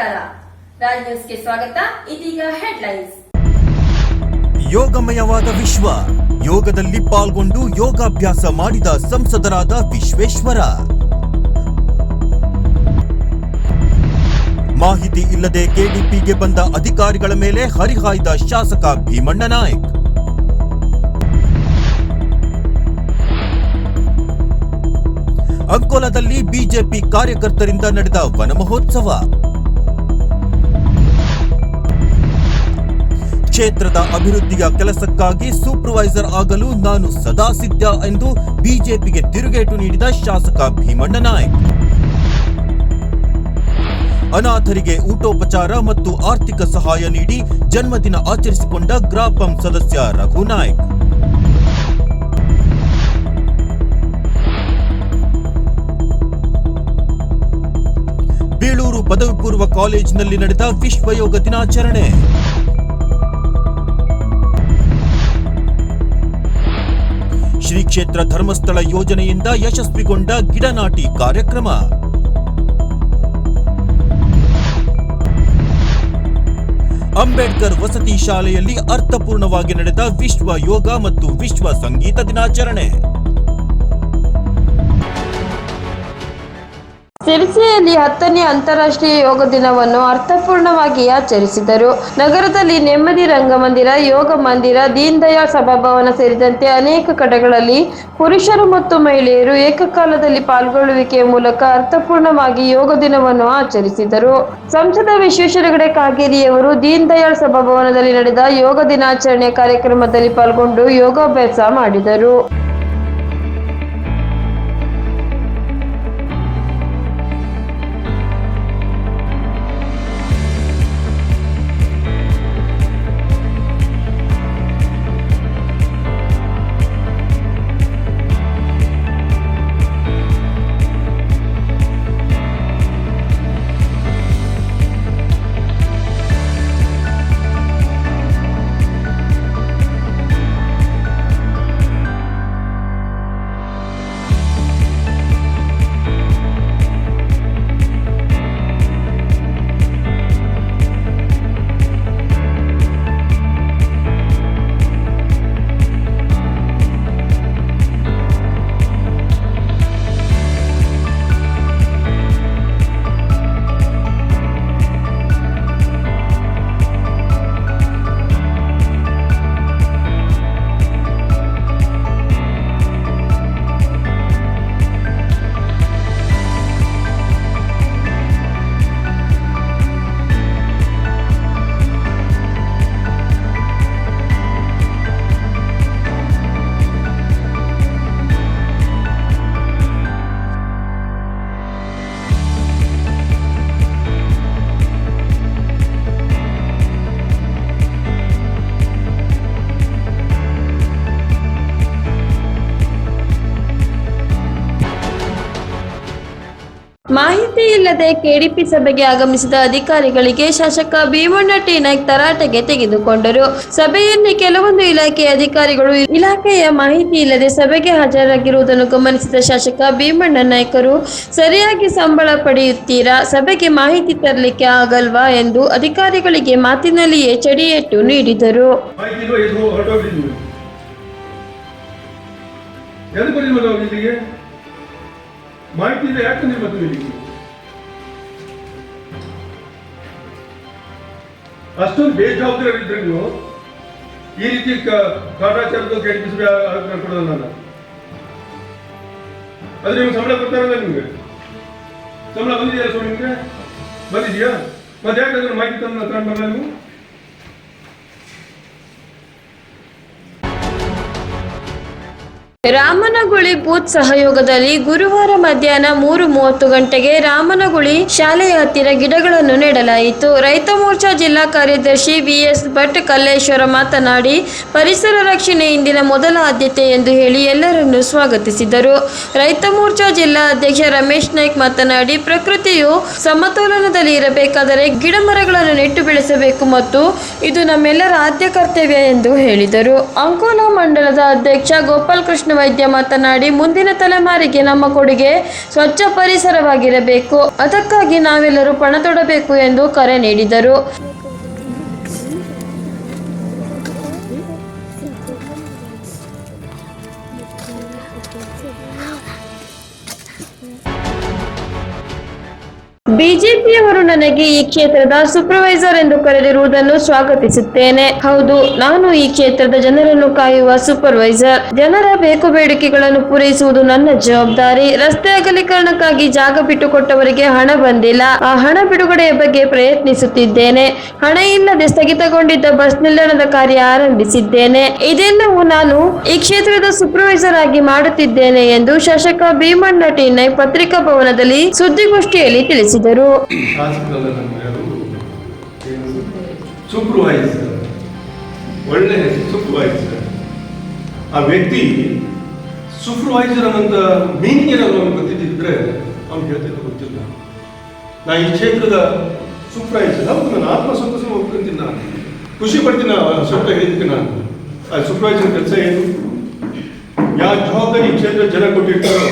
ರಾಜ್ ನ್ಯೂಸ್ಗೆ ಸ್ವಾಗತ. ಇದೀಗ ಹೆಡ್ಲೈನ್ಸ್. ಯೋಗಮಯವಾದ ವಿಶ್ವ. ಯೋಗದಲ್ಲಿ ಪಾಲ್ಗೊಂಡು ಯೋಗಾಭ್ಯಾಸ ಮಾಡಿದ ಸಂಸದರಾದ ವಿಶ್ವೇಶ್ವರ. ಮಾಹಿತಿ ಇಲ್ಲದೆ ಕೆಡಿಪಿಗೆ ಬಂದ ಅಧಿಕಾರಿಗಳ ಮೇಲೆ ಹರಿಹಾಯ್ದ ಶಾಸಕ ಭೀಮಣ್ಣ ನಾಯಕ್. ಅಂಕೋಲದಲ್ಲಿ ಬಿಜೆಪಿ ಕಾರ್ಯಕರ್ತರಿಂದ ನಡೆದ ವನ ಕ್ಷೇತ್ರದ ಅಭಿವೃದ್ಧಿಯ ಕೆಲಸಕ್ಕಾಗಿ ಸೂಪರ್ವೈಸರ್ ಆಗಲು ನಾನು ಸದಾ ಸಿದ್ಧ ಎಂದು ಬಿಜೆಪಿಗೆ ತಿರುಗೇಟು ನೀಡಿದ ಶಾಸಕ ಭೀಮಣ್ಣ ನಾಯಕ್. ಅನಾಥರಿಗೆ ಊಟೋಪಚಾರ ಮತ್ತು ಆರ್ಥಿಕ ಸಹಾಯ ನೀಡಿ ಜನ್ಮದಿನ ಆಚರಿಸಿಕೊಂಡ ಗ್ರಾಪಂ ಸದಸ್ಯ ರಘು ನಾಯ್ಕ್. ಬೀಳೂರು ಪದವಿ ಪೂರ್ವ ಕಾಲೇಜಿನಲ್ಲಿ ನಡೆದ ವಿಶ್ವ ಯೋಗ ದಿನಾಚರಣೆ. ಶ್ರೀ ಕ್ಷೇತ್ರ ಧರ್ಮಸ್ಥಳ ಯೋಜನೆಯಿಂದ ಯಶಸ್ವಿಗೊಂಡ ಗಿಡನಾಟಿ ಕಾರ್ಯಕ್ರಮ. ಅಂಬೇಡ್ಕರ್ ವಸತಿ ಶಾಲೆಯಲ್ಲಿ ಅರ್ಥಪೂರ್ಣವಾಗಿ ನಡೆದ ವಿಶ್ವ ಯೋಗ ಮತ್ತು ವಿಶ್ವ ಸಂಗೀತ ದಿನಾಚರಣೆ. ಸಿರ್ಸಿಯಲ್ಲಿ ಹತ್ತನೇ ಅಂತಾರಾಷ್ಟ್ರೀಯ ಯೋಗ ದಿನವನ್ನು ಅರ್ಥಪೂರ್ಣವಾಗಿ ಆಚರಿಸಿದರು. ನಗರದಲ್ಲಿ ನೆಮ್ಮದಿ ರಂಗಮಂದಿರ, ಯೋಗ ಮಂದಿರ ದೀನ್ ದಯಾಳ್ ಸಭಾಭವನ ಸೇರಿದಂತೆ ಅನೇಕ ಕಡೆಗಳಲ್ಲಿ ಪುರುಷರು ಮತ್ತು ಮಹಿಳೆಯರು ಏಕಕಾಲದಲ್ಲಿ ಪಾಲ್ಗೊಳ್ಳುವಿಕೆಯ ಮೂಲಕ ಅರ್ಥಪೂರ್ಣವಾಗಿ ಯೋಗ ದಿನವನ್ನು ಆಚರಿಸಿದರು. ಸಂಸದ ವಿಶ್ವೇಶ್ವರ ಹೆಗಡೆ ಕಾಗೇರಿಯವರು ದೀನ್ ದಯಾಳ್ ಸಭಾಭವನದಲ್ಲಿ ನಡೆದ ಯೋಗ ದಿನಾಚರಣೆ ಕಾರ್ಯಕ್ರಮದಲ್ಲಿ ಪಾಲ್ಗೊಂಡು ಯೋಗಾಭ್ಯಾಸ ಮಾಡಿದರು. ಮಾಹಿತಿ ಇಲ್ಲದೆ ಕೆಡಿಪಿ ಸಭೆಗೆ ಆಗಮಿಸಿದ ಅಧಿಕಾರಿಗಳಿಗೆ ಶಾಸಕ ಭೀಮಣ್ಣ ಟಿ ನಾಯ್ಕ್ ತರಾಟೆಗೆ ತೆಗೆದುಕೊಂಡರು. ಸಭೆಯಲ್ಲಿ ಕೆಲವೊಂದು ಇಲಾಖೆಯ ಅಧಿಕಾರಿಗಳು ಇಲಾಖೆಯ ಮಾಹಿತಿ ಇಲ್ಲದೆ ಸಭೆಗೆ ಹಾಜರಾಗಿರುವುದನ್ನು ಗಮನಿಸಿದ ಶಾಸಕ ಭೀಮಣ್ಣ ನಾಯ್ಕರು, ಸರಿಯಾಗಿ ಸಂಬಳ ಪಡೆಯುತ್ತೀರಾ? ಸಭೆಗೆ ಮಾಹಿತಿ ತರಲಿಕ್ಕೆ ಆಗಲ್ವಾ? ಎಂದು ಅಧಿಕಾರಿಗಳಿಗೆ ಮಾತಿನಲ್ಲಿಯೇ ಚಡಿಯೇಟು ನೀಡಿದರು. ಮಾಹಿತಿ ಇಲ್ಲ ಯಾಕೆ ನಿಮ್ಮ ಇಲ್ಲಿಗೆ ಅಷ್ಟೊಂದು ಬೇಜವಾಬ್ದಾರಿ ಇದ್ರೆ ನೀವು ಈ ರೀತಿ ಕಾಟಾಚಾರದ ಕೆಡಿಪಿಸಿ ಕೊಡೋದು ನಾನು. ಆದ್ರೆ ನಿಮ್ಗೆ ಸಂಬಳ ಕೊಡ್ತಾರಲ್ಲ ನಿಮ್ಗೆ? ಸಂಬಳ ಬಂದಿದೆಯಲ್ಲ ಸೊ ನಿಮ್ಗೆ? ಬಂದಿದೆಯಾ? ಮತ್ತೆ ಯಾಕಂದ್ರೆ ಮಾಹಿತಿ ತಂದು ತಗೊಂಡು ಬರಲ್ಲ ನೀವು? ರಾಮನಗುಳಿ ಬೂತ್ ಸಹಯೋಗದಲ್ಲಿ ಗುರುವಾರ ಮಧ್ಯಾಹ್ನ ಮೂರು ಮೂವತ್ತು ಗಂಟೆಗೆ ರಾಮನಗುಳಿ ಶಾಲೆಯ ಹತ್ತಿರ ಗಿಡಗಳನ್ನು ನೆಡಲಾಯಿತು. ರೈತ ಮೋರ್ಚಾ ಜಿಲ್ಲಾ ಕಾರ್ಯದರ್ಶಿ ವಿಎಸ್ ಭಟ್ ಕಲ್ಲೇಶ್ವರ ಮಾತನಾಡಿ, ಪರಿಸರ ರಕ್ಷಣೆ ಇಂದಿನ ಮೊದಲ ಆದ್ಯತೆ ಎಂದು ಹೇಳಿ ಎಲ್ಲರನ್ನು ಸ್ವಾಗತಿಸಿದರು. ರೈತ ಮೋರ್ಚಾ ಜಿಲ್ಲಾ ಅಧ್ಯಕ್ಷ ರಮೇಶ್ ನಾಯ್ಕ್ ಮಾತನಾಡಿ, ಪ್ರಕೃತಿಯು ಸಮತೋಲನದಲ್ಲಿ ಇರಬೇಕಾದರೆ ಗಿಡ ಮರಗಳನ್ನು ನೆಟ್ಟು ಬೆಳೆಸಬೇಕು ಮತ್ತು ಇದು ನಮ್ಮೆಲ್ಲರ ಆದ್ಯ ಕರ್ತವ್ಯ ಎಂದು ಹೇಳಿದರು. ಅಂಕೋಲಾ ಮಂಡಲದ ಅಧ್ಯಕ್ಷ ಗೋಪಾಲ್ ಕೃಷ್ಣ ವೈದ್ಯ ಮಾತನಾಡಿ, ಮುಂದಿನ ತಲೆಮಾರಿಗೆ ನಮ್ಮ ಕೊಡುಗೆ ಸ್ವಚ್ಛ ಪರಿಸರವಾಗಿರಬೇಕು. ಅದಕ್ಕಾಗಿ ನಾವೆಲ್ಲರೂ ಪಣ ತೊಡಬೇಕು ಎಂದು ಕರೆ ನೀಡಿದರು. ಬಿಜೆಪಿಯವರು ನನಗೆ ಈ ಕ್ಷೇತ್ರದ ಸೂಪರ್ವೈಸರ್ ಎಂದು ಕರೆದಿರುವುದನ್ನು ಸ್ವಾಗತಿಸುತ್ತೇನೆ. ಹೌದು, ನಾನು ಈ ಕ್ಷೇತ್ರದ ಜನರನ್ನು ಕಾಯುವ ಸೂಪರ್ವೈಸರ್ ಜನರ ಬೇಕು ಬೇಡಿಕೆಗಳನ್ನು ಪೂರೈಸುವುದು ನನ್ನ ಜವಾಬ್ದಾರಿ. ರಸ್ತೆ ಅಗಲೀಕರಣಕ್ಕಾಗಿ ಜಾಗ ಬಿಟ್ಟುಕೊಟ್ಟವರಿಗೆ ಹಣ ಬಂದಿಲ್ಲ. ಆ ಹಣ ಬಿಡುಗಡೆಯ ಬಗ್ಗೆ ಪ್ರಯತ್ನಿಸುತ್ತಿದ್ದೇನೆ. ಹಣ ಇಲ್ಲದೆ ಸ್ಥಗಿತಗೊಂಡಿದ್ದ ಬಸ್ ನಿಲ್ದಾಣದ ಕಾರ್ಯ ಆರಂಭಿಸಿದ್ದೇನೆ. ಇದೆಲ್ಲವೂ ನಾನು ಈ ಕ್ಷೇತ್ರದ ಸೂಪರ್ವೈಸರ್ ಆಗಿ ಮಾಡುತ್ತಿದ್ದೇನೆ ಎಂದು ಶಾಸಕ ಭೀಮಣ್ಣ ಟಿನ್ನೈ ಪತ್ರಿಕಾ ಭವನದಲ್ಲಿ ಸುದ್ದಿಗೋಷ್ಠಿಯಲ್ಲಿ ತಿಳಿಸಿದರು ಸೂಪರ್ವೈಸರ್ ಒಳ್ಳೆ ಆ ವ್ಯಕ್ತಿ ಸೂಪರ್ವೈಸರ್ ಅನ್ನೋಂಥ ಮೀನಿಂಗ್ ಏನಾದ್ರು ಅವ್ನು ಗೊತ್ತಿದ್ದಿದ್ರೆ ಅವ್ನು ಹೇಳ್ತಿದ್ದ ಗೊತ್ತಿಲ್ಲ. ನಾ ಈ ಕ್ಷೇತ್ರದ ಸೂಪರ್ವೈಸರ್. ನಾನು ಆತ್ಮ ಸಂತೋಷ ಒಪ್ಕೊಂತೀನಿ ನಾನು. ಖುಷಿ ಪಡ್ತೀನಿ ಸ್ವಲ್ಪ ನಾನು. ಆ ಸೂಪರ್ವೈಸರ್ ಕೆಲಸ ಏನು? ಯಾವ ಜವಾಬ್ದಾರಿ ಈ ಕ್ಷೇತ್ರದ ಜನ ಕೊಟ್ಟಿರ್ತಾರೋ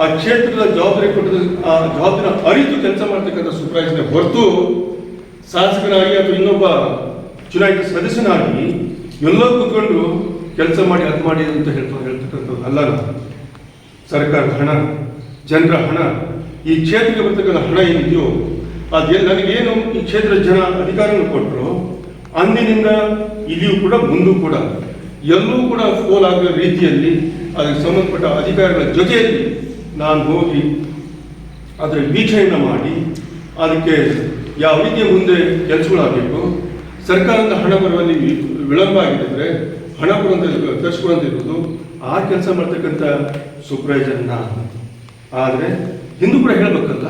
ಆ ಕ್ಷೇತ್ರದ ಜವಾಬ್ದಾರಿ ಕೊಟ್ಟದ ಆ ಜವಾಬ್ದಾರಿ ಅರಿತು ಕೆಲಸ ಮಾಡ್ತಕ್ಕಂಥ ಸೂಪರ್ವೈಸರ್ ಹೊರತು ಶಾಸಕನಾಗಿ ಅಥವಾ ಇನ್ನೊಬ್ಬ ಚುನಾಯಿತ ಸದಸ್ಯನಾಗಿ ಎಲ್ಲೋ ಕೂತ್ಕೊಂಡು ಕೆಲಸ ಮಾಡಿ ಅದು ಮಾಡಿ ಅಂತ ಹೇಳ್ತಾ ಹೇಳ್ತಕ್ಕಂಥದ್ದು ಅಲ್ಲ ಸರ್ಕಾರದ ಹಣ, ಜನರ ಹಣ, ಈ ಕ್ಷೇತ್ರಕ್ಕೆ ಬರ್ತಕ್ಕಂಥ ಹಣ ಏನಿದೆಯೋ ಅದೇ ನನಗೇನು ಈ ಕ್ಷೇತ್ರದ ಜನ ಅಧಿಕಾರವನ್ನು ಕೊಟ್ಟರು ಅಂದಿನಿಂದ ಇಲ್ಲಿಯೂ ಕೂಡ ಮುಂದೂ ಕೂಡ ಎಲ್ಲೂ ಕೂಡ ಫೋಲ್ ಆಗೋ ರೀತಿಯಲ್ಲಿ ಅದಕ್ಕೆ ಸಂಬಂಧಪಟ್ಟ ಅಧಿಕಾರಿಗಳ ಜೊತೆಯಲ್ಲಿ ನಾನು ಹೋಗಿ ಅದರ ವೀಕ್ಷಣೆಯನ್ನು ಮಾಡಿ ಅದಕ್ಕೆ ಯಾವ ರೀತಿಯ ಮುಂದೆ ಕೆಲಸಗಳಾಗಬೇಕು? ಸರ್ಕಾರದ ಹಣ ಬರುವಲ್ಲಿ ವಿಳಂಬ ಆಗಿದ್ದರೆ ಹಣ ಬರುವಂತ ತರಿಸ್ಕೊಳ್ಳೋದಿರೋದು ಆ ಕೆಲಸ ಮಾಡ್ತಕ್ಕಂಥ ಸೂಪರ್ವೈಸರ್ ಆದರೆ ಹಿಂದೂ ಕೂಡ ಹೇಳಬೇಕಲ್ಲ?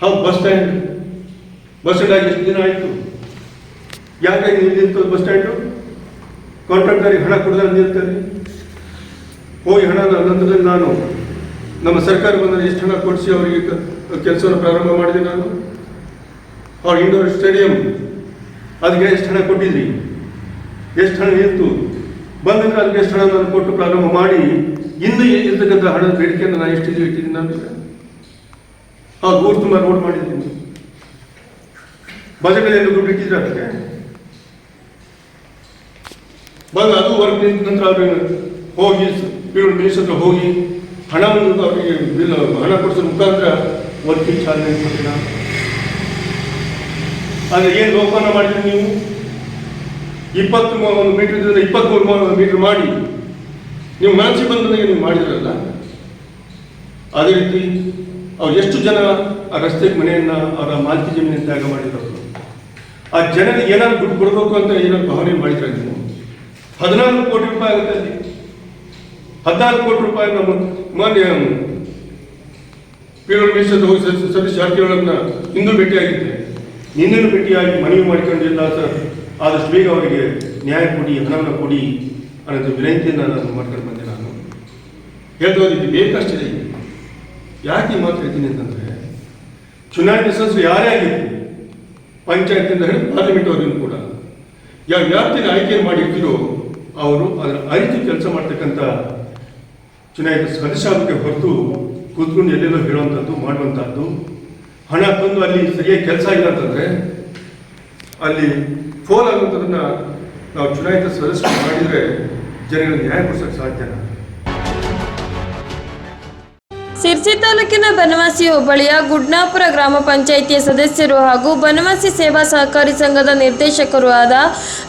ಹೌದು, ಬಸ್ ಸ್ಟ್ಯಾಂಡ್. ಬಸ್ ಸ್ಟ್ಯಾಂಡ್ ಆಗಿ ಎಷ್ಟು ದಿನ ಆಯಿತು? ಯಾಕಾಗಿ ನಿಲ್ಲಿರ್ತದೆ ಬಸ್ ಸ್ಟ್ಯಾಂಡು? ಕಾಂಟ್ರಾಕ್ಟರಿಗೆ ಹಣ ಕೊಡದ ನಿಲ್ತಾರೆ ಹೋಗಿ ಹಣ ನಂತರದಲ್ಲಿ ನಾನು ನಮ್ಮ ಸರ್ಕಾರ ಬಂದರೆ ಎಷ್ಟು ಹಣ ಕೊಡಿಸಿ ಅವರಿಗೆ ಕೆಲಸವನ್ನು ಪ್ರಾರಂಭ ಮಾಡಿದೆ ನಾನು? ಅವ್ರ ಇಂಡೋರ್ ಸ್ಟೇಡಿಯಂ, ಅದಕ್ಕೆ ಎಷ್ಟು ಹಣ ಕೊಟ್ಟಿದ್ರಿ? ಎಷ್ಟು ಹಣ ಇತ್ತು ಬಂದಿದ್ರೆ ಅದಕ್ಕೆ ಎಷ್ಟು ಹಣ ನಾನು ಕೊಟ್ಟು ಪ್ರಾರಂಭ ಮಾಡಿ ಇಂದು ಇರ್ತಕ್ಕಂಥ ಹಣದ ಬೇಡಿಕೆಯನ್ನು ನಾನು ಎಷ್ಟು ಇಟ್ಟಿದ್ದೀನಿ ನಾನು ಆ ಊರು ತುಂಬ ನೋಟ್ ಮಾಡಿದ್ದೀನಿ ಬಜೆಟ್ನಲ್ಲಿ ದುಡ್ಡು ಇಟ್ಟಿದ್ರೆ ಅದಕ್ಕೆ? ಬಂದು ಅದು ವರ್ಕ್ ನಿಂತ ನಂತರ ಅವ್ರಿಗೆ ಹೋಗಿ ಮಿನಿಸ್ಟರ್ ಹೋಗಿ ಹಣವನ್ನು ಅವರಿಗೆ ಬಿಲ್ ಹಣ ಕೊಡಿಸೋ ಮುಖಾಂತರ ವರ್ಕಿಂಗ್ ಚಾಲನೆ ಕೊಟ್ಟಿಲ್ಲ. ಆದರೆ ಏನು ಲೋಪಾನ ಮಾಡಿದ್ರಿ ನೀವು? ಇಪ್ಪತ್ತು ಒಂದು ಮೀಟರ್ ಇದ್ದರೆ ಇಪ್ಪತ್ತ್ಮೂರು ಮೀಟರ್ ಮಾಡಿ. ನೀವು ಮನಸ್ಸಿಗೆ ಬಂದಂಗೆ ನೀವು ಮಾಡಿದ್ರಲ್ಲ? ಅದೇ ರೀತಿ ಅವ್ರು ಎಷ್ಟು ಜನ ಆ ರಸ್ತೆ ಮನೆಯನ್ನು ಅವರ ಮಾಲ್ಕಿ ಜಮೀನಿನ ತ್ಯಾಗ ಮಾಡಿದ್ರು? ಆ ಜನರಿಗೆ ಏನಾದ್ರು ದುಡ್ಡು ಕೊಡಬೇಕು ಅಂತ ಏನಾದ್ರು ಭಾವನೆ ಮಾಡಿದ್ರೆ ನೀವು? ಹದಿನಾಲ್ಕು ಕೋಟಿ ರೂಪಾಯಿ ಆಗುತ್ತೆ ಅಲ್ಲಿ. ಹದಿನಾಲ್ಕು ಕೋಟಿ ರೂಪಾಯಿ ನಮ್ಮ ಮಾನ್ಯ ಪೀರೋಲ್ ಮಿನಿಸ್ಟರ್ ಹೋಗಿ ಸತೀಶ್ ಜಾರಕಿಹೊಳಿಯನ್ನ ಇಂದು ಭೇಟಿಯಾಗಿದ್ದೆ ನಿನ್ನನ್ನು ಭೇಟಿಯಾಗಿ ಮನವಿ ಮಾಡಿಕೊಂಡಿಲ್ಲ ಸರ್, ಆದಷ್ಟು ಬೇಗ ಅವರಿಗೆ ನ್ಯಾಯ ಕೊಡಿ, ಹಣವನ್ನು ಕೊಡಿ ಅನ್ನೋದು ವಿನಂತಿಯನ್ನು ನಾನು ಮಾಡ್ಕೊಂಡು ಬಂದೆ ನಾನು ಹೇಳ್ತಾ ಇದು ಬೇಕಷ್ಟಿದೆ. ಯಾಕೆ ಮಾತು ಹೇಳ್ತೀನಿ ಅಂತಂದ್ರೆ ಚುನಾಯಿತ ಸದಸ್ಯರು ಯಾರೇ ಆಗಿದ್ರು ಪಂಚಾಯತಿಂದ ಹಿಡಿದು ಪಾರ್ಲಿಮೆಂಟ್ ಅವರಿಗೂ ಕೂಡ, ಯಾವ ವ್ಯಾಪ್ತಿಯಲ್ಲಿ ಆಯ್ಕೆ ಮಾಡಿರ್ತೀರೋ ಅವರು ಅದರ ಅರಿತು ಕೆಲಸ ಮಾಡ್ತಕ್ಕಂಥ ಚುನಾಯಿತ ಸದಸ್ಯ ಆಗೋಕ್ಕೆ ಹೊರತು ಕೂತ್ಕೊಂಡು ಎಲ್ಲೆಲ್ಲೋ ಹೇಳುವಂಥದ್ದು, ಮಾಡುವಂಥದ್ದು. ಹಣ ತಂದು ಅಲ್ಲಿ ಸರಿಯಾಗಿ ಕೆಲಸ ಇಲ್ಲ ಅಂತಂದ್ರೆ ಅಲ್ಲಿ ಫೋಲ್ ಆಗುವಂಥದ್ದನ್ನು ನಾವು ಚುನಾಯಿತ ಸದಸ್ಯರು ಮಾಡಿದರೆ ಜನಗಳಿಗೆ ನ್ಯಾಯ ಕೊಡ್ಸೋಕ್ಕೆ ಸಾಧ್ಯನಾ ಸಿರ್ಸಿ ತಾಲೂಕಿನ ಬನವಾಸಿ ಹೋಬಳಿಯ ಗುಡ್ನಾಪುರ ಗ್ರಾಮ ಪಂಚಾಯಿತಿಯ ಸದಸ್ಯರು ಹಾಗೂ ಬನವಾಸಿ ಸೇವಾ ಸಹಕಾರಿ ಸಂಘದ ನಿರ್ದೇಶಕರು ಆದ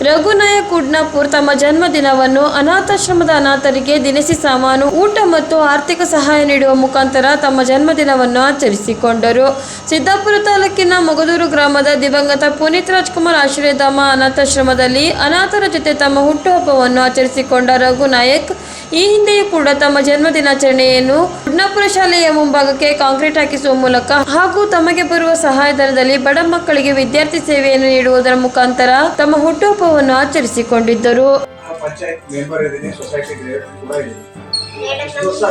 ರಘುನಾಯಕ್ ಗುಡ್ನಾಪುರ್ ತಮ್ಮ ಜನ್ಮದಿನವನ್ನು ಅನಾಥಾಶ್ರಮದ ಅನಾಥರಿಗೆ ದಿನಸಿ ಸಾಮಾನು, ಊಟ ಮತ್ತು ಆರ್ಥಿಕ ಸಹಾಯ ನೀಡುವ ಮುಖಾಂತರ ತಮ್ಮ ಜನ್ಮದಿನವನ್ನು ಆಚರಿಸಿಕೊಂಡರು. ಸಿದ್ದಾಪುರ ತಾಲೂಕಿನ ಮೊಗದೂರು ಗ್ರಾಮದ ದಿವಂಗತ ಪುನೀತ್ ರಾಜ್ಕುಮಾರ್ ಆಶ್ರಯಧಾಮ ಅನಾಥಾಶ್ರಮದಲ್ಲಿ ಅನಾಥರ ಜೊತೆ ತಮ್ಮ ಹುಟ್ಟುಹಬ್ಬವನ್ನು ಆಚರಿಸಿಕೊಂಡ ರಘುನಾಯಕ್, ಈ ಹಿಂದೆಯೂ ಕೂಡ ತಮ್ಮ ಜನ್ಮದಿನಾಚರಣೆಯನ್ನು ಗುಡ್ನಾಪುರ ಶಾಲೆಯ ಮುಂಭಾಗಕ್ಕೆ ಕಾಂಕ್ರೀಟ್ ಹಾಕಿಸುವ ಮೂಲಕ ಹಾಗೂ ತಮಗೆ ಬರುವ ಸಹಾಯಧನದಲ್ಲಿ ಬಡ ಮಕ್ಕಳಿಗೆ ವಿದ್ಯಾರ್ಥಿ ಸೇವೆಯನ್ನು ನೀಡುವುದರ ಮುಖಾಂತರ ತಮ್ಮ ಹುಟ್ಟುಹಬ್ಬವನ್ನು ಆಚರಿಸಿಕೊಂಡಿದ್ದರು.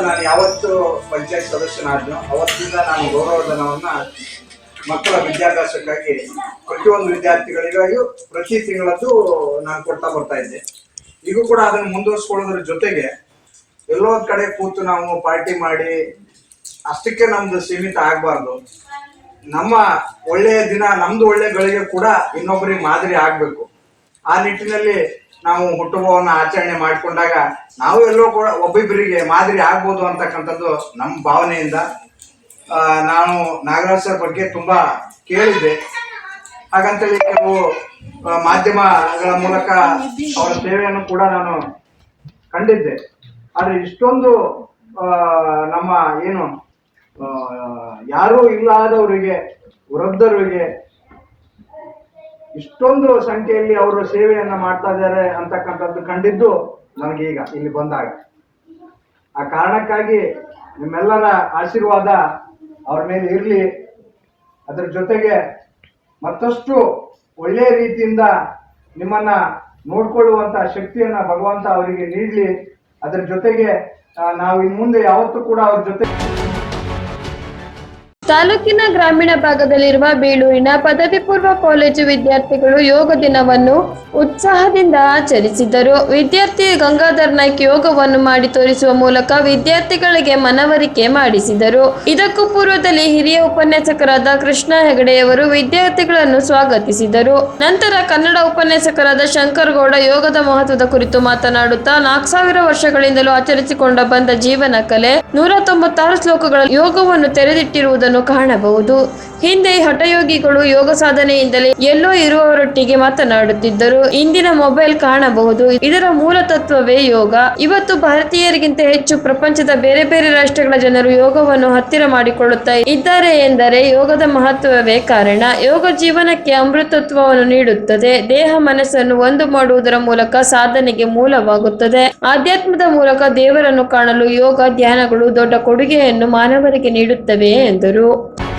ನಾನು ಯಾವತ್ತು ಪಂಚಾಯತ್ ಅವತ್ತಿಂದ ನಾನು ಮಕ್ಕಳ ವಿದ್ಯಾಭ್ಯಾಸಕ್ಕಾಗಿ ಪ್ರತಿಯೊಂದು ವಿದ್ಯಾರ್ಥಿಗಳಿಗಾಗಿಯೂ ಪ್ರತಿ ತಿಂಗಳದ್ದು ನಾನು ಕೊಡ್ತಾ ಬರ್ತಾ ಇದ್ದೆ. ಈಗೂ ಕೂಡ ಅದನ್ನು ಮುಂದುವರಿಸ್ಕೊಳ್ಳೋದ್ರ ಜೊತೆಗೆ ಎಲ್ಲೋ ಕಡೆ ಕೂತು ನಾವು ಪಾರ್ಟಿ ಮಾಡಿ ಅಷ್ಟಕ್ಕೆ ನಮ್ದು ಸೀಮಿತ ಆಗ್ಬಾರ್ದು. ನಮ್ಮ ಒಳ್ಳೆಯ ದಿನ, ನಮ್ದು ಒಳ್ಳೆ ಗಳಿಗೆ ಕೂಡ ಇನ್ನೊಬ್ಬರಿಗೆ ಮಾದರಿ ಆಗ್ಬೇಕು. ಆ ನಿಟ್ಟಿನಲ್ಲಿ ನಾವು ಹುಟ್ಟುಹಬ್ಬವನ್ನು ಆಚರಣೆ ಮಾಡಿಕೊಂಡಾಗ ನಾವು ಎಲ್ಲರೂ ಕೂಡ ಒಬ್ಬಿಬ್ಬರಿಗೆ ಮಾದರಿ ಆಗ್ಬೋದು ಅಂತಕ್ಕಂಥದ್ದು ನಮ್ಮ ಭಾವನೆಯಿಂದ ನಾನು ನಾಗರಾಜ್ ಸರ್ ಬಗ್ಗೆ ತುಂಬಾ ಕೇಳಿದ್ದೆ. ಹಾಗಂತೇಳಿ ಕೆಲವು ಮಾಧ್ಯಮಗಳ ಮೂಲಕ ಅವರ ಸೇವೆಯನ್ನು ಕೂಡ ನಾನು ಕಂಡಿದ್ದೆ. ಆದರೆ ಇಷ್ಟೊಂದು ನಮ್ಮ ಏನು ಯಾರೂ ಇಲ್ಲಾದವರಿಗೆ, ವೃದ್ಧರಿಗೆ ಇಷ್ಟೊಂದು ಸಂಖ್ಯೆಯಲ್ಲಿ ಅವರು ಸೇವೆಯನ್ನ ಮಾಡ್ತಾ ಇದ್ದಾರೆ ಅಂತಕ್ಕಂಥದ್ದು ಕಂಡಿದ್ದು ನನಗೆ ಈಗ ಇಲ್ಲಿ ಬಂದಾಗ ಆ ಕಾರಣಕ್ಕಾಗಿ ನಿಮ್ಮೆಲ್ಲರ ಆಶೀರ್ವಾದ ಅವ್ರ ಮೇಲೆ ಇರಲಿ. ಅದರ ಜೊತೆಗೆ ಮತ್ತಷ್ಟು ಒಳ್ಳೆಯ ರೀತಿಯಿಂದ ನಿಮ್ಮನ್ನ ನೋಡ್ಕೊಳ್ಳುವಂತ ಶಕ್ತಿಯನ್ನ ಭಗವಂತ ಅವರಿಗೆ ನೀಡಲಿ. ಅದರ ಜೊತೆಗೆ ನಾವು ಇನ್ನು ಮುಂದೆ ಯಾವತ್ತೂ ಕೂಡ ಅವ್ರ ಜೊತೆ ತಾಲೂಕಿನ ಗ್ರಾಮೀಣ ಭಾಗದಲ್ಲಿರುವ ಬೀಳೂರಿನ ಪದವಿ ಪೂರ್ವ ಕಾಲೇಜು ವಿದ್ಯಾರ್ಥಿಗಳು ಯೋಗ ದಿನವನ್ನು ಉತ್ಸಾಹದಿಂದ ಆಚರಿಸಿದರು. ವಿದ್ಯಾರ್ಥಿ ಗಂಗಾಧರ್ ನಾಯ್ಕ್ ಯೋಗವನ್ನು ಮಾಡಿ ತೋರಿಸುವ ಮೂಲಕ ವಿದ್ಯಾರ್ಥಿಗಳಿಗೆ ಮನವರಿಕೆ ಮಾಡಿಸಿದರು. ಇದಕ್ಕೂ ಪೂರ್ವದಲ್ಲಿ ಹಿರಿಯ ಉಪನ್ಯಾಸಕರಾದ ಕೃಷ್ಣ ಹೆಗಡೆಯವರು ವಿದ್ಯಾರ್ಥಿಗಳನ್ನು ಸ್ವಾಗತಿಸಿದರು. ನಂತರ ಕನ್ನಡ ಉಪನ್ಯಾಸಕರಾದ ಶಂಕರಗೌಡ ಯೋಗದ ಮಹತ್ವದ ಕುರಿತು ಮಾತನಾಡುತ್ತಾ ನಾಲ್ಕು ಸಾವಿರ ವರ್ಷಗಳಿಂದಲೂ ಆಚರಿಸಿಕೊಂಡ ಬಂದ ಜೀವನ ಕಲೆ ನೂರ ತೊಂಬತ್ತಾರು ಶ್ಲೋಕಗಳ ಯೋಗವನ್ನು ತೆರೆದಿಟ್ಟಿರುವುದನ್ನು ಕಾಣಬಹುದು. ಹಿಂದೆ ಹಠಯೋಗಿಗಳು ಯೋಗ ಸಾಧನೆಯಿಂದಲೇ ಎಲ್ಲೋ ಇರುವವರೊಟ್ಟಿಗೆ ಮಾತನಾಡುತ್ತಿದ್ದರು. ಇಂದಿನ ಮೊಬೈಲ್ ಕಾಣಬಹುದು. ಇದರ ಮೂಲ ತತ್ವವೇ ಯೋಗ. ಇವತ್ತು ಭಾರತೀಯರಿಗಿಂತ ಹೆಚ್ಚು ಪ್ರಪಂಚದ ಬೇರೆ ಬೇರೆ ರಾಷ್ಟ್ರಗಳ ಜನರು ಯೋಗವನ್ನು ಹತ್ತಿರ ಮಾಡಿಕೊಳ್ಳುತ್ತಾ ಇದ್ದಾರೆ ಎಂದರೆ ಯೋಗದ ಮಹತ್ವವೇ ಕಾರಣ. ಯೋಗ ಜೀವನಕ್ಕೆ ಅಮೃತತ್ವವನ್ನು ನೀಡುತ್ತದೆ. ದೇಹ ಮನಸ್ಸನ್ನು ಒಂದು ಮಾಡುವುದರ ಮೂಲಕ ಸಾಧನೆಗೆ ಮೂಲವಾಗುತ್ತದೆ. ಆಧ್ಯಾತ್ಮದ ಮೂಲಕ ದೇವರನ್ನು ಕಾಣಲು ಯೋಗ ಧ್ಯಾನಗಳು ದೊಡ್ಡ ಕೊಡುಗೆಯನ್ನು ಮಾನವರಿಗೆ ನೀಡುತ್ತವೆ ಎಂದರು. Valeu!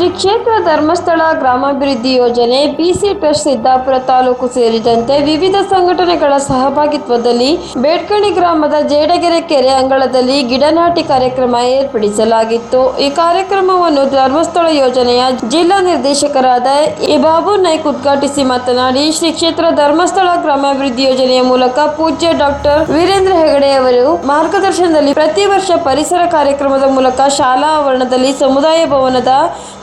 ಶ್ರೀ ಕ್ಷೇತ್ರ ಧರ್ಮಸ್ಥಳ ಗ್ರಾಮಾಭಿವೃದ್ಧಿ ಯೋಜನೆ ಬಿಸಿ ಟ್ರಸ್ಟ್ ಸಿದ್ದಾಪುರ ತಾಲೂಕು ಸೇರಿದಂತೆ ವಿವಿಧ ಸಂಘಟನೆಗಳ ಸಹಭಾಗಿತ್ವದಲ್ಲಿ ಬೇಡ್ಕಣಿ ಗ್ರಾಮದ ಜೇಡಗೆರೆ ಕೆರೆ ಅಂಗಳದಲ್ಲಿ ಗಿಡನಾಟಿ ಕಾರ್ಯಕ್ರಮ ಏರ್ಪಡಿಸಲಾಗಿತ್ತು. ಈ ಕಾರ್ಯಕ್ರಮವನ್ನು ಧರ್ಮಸ್ಥಳ ಯೋಜನೆಯ ಜಿಲ್ಲಾ ನಿರ್ದೇಶಕರಾದ ಇಬಾಬು ಬಾಬು ನಾಯ್ಕ್ ಉದ್ಘಾಟಿಸಿ ಮಾತನಾಡಿ, ಶ್ರೀ ಕ್ಷೇತ್ರ ಧರ್ಮಸ್ಥಳ ಗ್ರಾಮಾಭಿವೃದ್ಧಿ ಯೋಜನೆಯ ಮೂಲಕ ಪೂಜ್ಯ ಡಾಕ್ಟರ್ ವೀರೇಂದ್ರ ಹೆಗಡೆ ಅವರು ಮಾರ್ಗದರ್ಶನದಲ್ಲಿ ಪ್ರತಿ ವರ್ಷ ಪರಿಸರ ಕಾರ್ಯಕ್ರಮದ ಮೂಲಕ ಶಾಲಾ ಆವರಣದಲ್ಲಿ ಸಮುದಾಯ ಭವನದ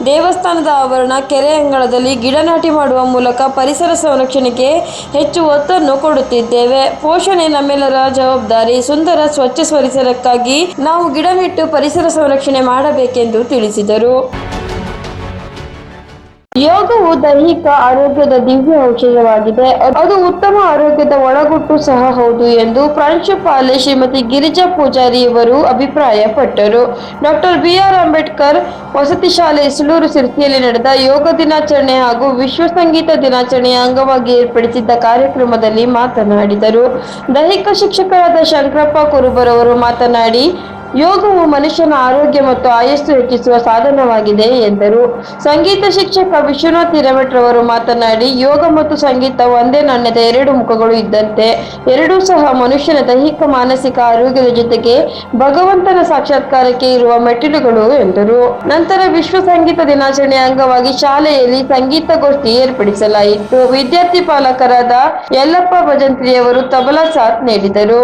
ದೇವಸ್ಥಾನದ ಆವರಣ ಕೆರೆ ಅಂಗಳದಲ್ಲಿ ಗಿಡ ನಾಟಿ ಮಾಡುವ ಮೂಲಕ ಪರಿಸರ ಸಂರಕ್ಷಣೆಗೆ ಹೆಚ್ಚು ಒತ್ತನ್ನು ಕೊಡುತ್ತಿದ್ದೇವೆ. ಪೋಷಣೆ ನಮ್ಮೆಲ್ಲರ ಜವಾಬ್ದಾರಿ. ಸುಂದರ ಸ್ವಚ್ಛ ಪರಿಸರಕ್ಕಾಗಿ ನಾವು ಗಿಡ ನೆಟ್ಟು ಪರಿಸರ ಸಂರಕ್ಷಣೆ ಮಾಡಬೇಕೆಂದು ತಿಳಿಸಿದರು. ಯೋಗವು ದೈಹಿಕ ಆರೋಗ್ಯದ ದಿವ್ಯ ಔಷಧವಾಗಿದೆ ಅದು ಉತ್ತಮ ಆರೋಗ್ಯದ ಒಳಗುಟ್ಟು ಸಹ ಹೌದು ಎಂದು ಪ್ರಾಂಶುಪಾಲೆ ಶ್ರೀಮತಿ ಗಿರಿಜಾ ಪೂಜಾರಿಯವರು ಅಭಿಪ್ರಾಯಪಟ್ಟರು. ಡಾಕ್ಟರ್ ಬಿಆರ್ ಅಂಬೇಡ್ಕರ್ ವಸತಿ ಶಾಲೆ ಸುಳೂರು ಸಿರ್ಸಿಯಲ್ಲಿ ನಡೆದ ಯೋಗ ದಿನಾಚರಣೆ ಹಾಗೂ ವಿಶ್ವ ಸಂಗೀತ ದಿನಾಚರಣೆಯ ಅಂಗವಾಗಿ ಏರ್ಪಡಿಸಿದ್ದ ಕಾರ್ಯಕ್ರಮದಲ್ಲಿ ಮಾತನಾಡಿದರು. ದೈಹಿಕ ಶಿಕ್ಷಕರಾದ ಶಂಕರಪ್ಪ ಕುರುಬರವರು ಮಾತನಾಡಿ ಯೋಗವು ಮನುಷ್ಯನ ಆರೋಗ್ಯ ಮತ್ತು ಆಯಸ್ಸು ಹೆಚ್ಚಿಸುವ ಸಾಧನವಾಗಿದೆ ಎಂದರು. ಸಂಗೀತ ಶಿಕ್ಷಕ ವಿಶ್ವನಾಥ್ ಹಿರಮಠರವರು ಮಾತನಾಡಿ, ಯೋಗ ಮತ್ತು ಸಂಗೀತ ಒಂದೇ ನಾಣ್ಯದ ಎರಡು ಮುಖಗಳು ಇದ್ದಂತೆ, ಎರಡೂ ಸಹ ಮನುಷ್ಯನ ದೈಹಿಕ, ಮಾನಸಿಕ ಆರೋಗ್ಯದ ಜೊತೆಗೆ ಭಗವಂತನ ಸಾಕ್ಷಾತ್ಕಾರಕ್ಕೆ ಇರುವ ಮೆಟ್ಟಿಲುಗಳು ಎಂದರು. ನಂತರ ವಿಶ್ವ ಸಂಗೀತ ದಿನಾಚರಣೆ ಅಂಗವಾಗಿ ಶಾಲೆಯಲ್ಲಿ ಸಂಗೀತಗೋಷ್ಠಿ ಏರ್ಪಡಿಸಲಾಯಿತು. ವಿದ್ಯಾರ್ಥಿ ಪಾಲಕರಾದ ಯಲ್ಲಪ್ಪ ಭಜಂತ್ರಿಯವರು ತಬಲಾ ಸಾಥ್ ನೀಡಿದರು.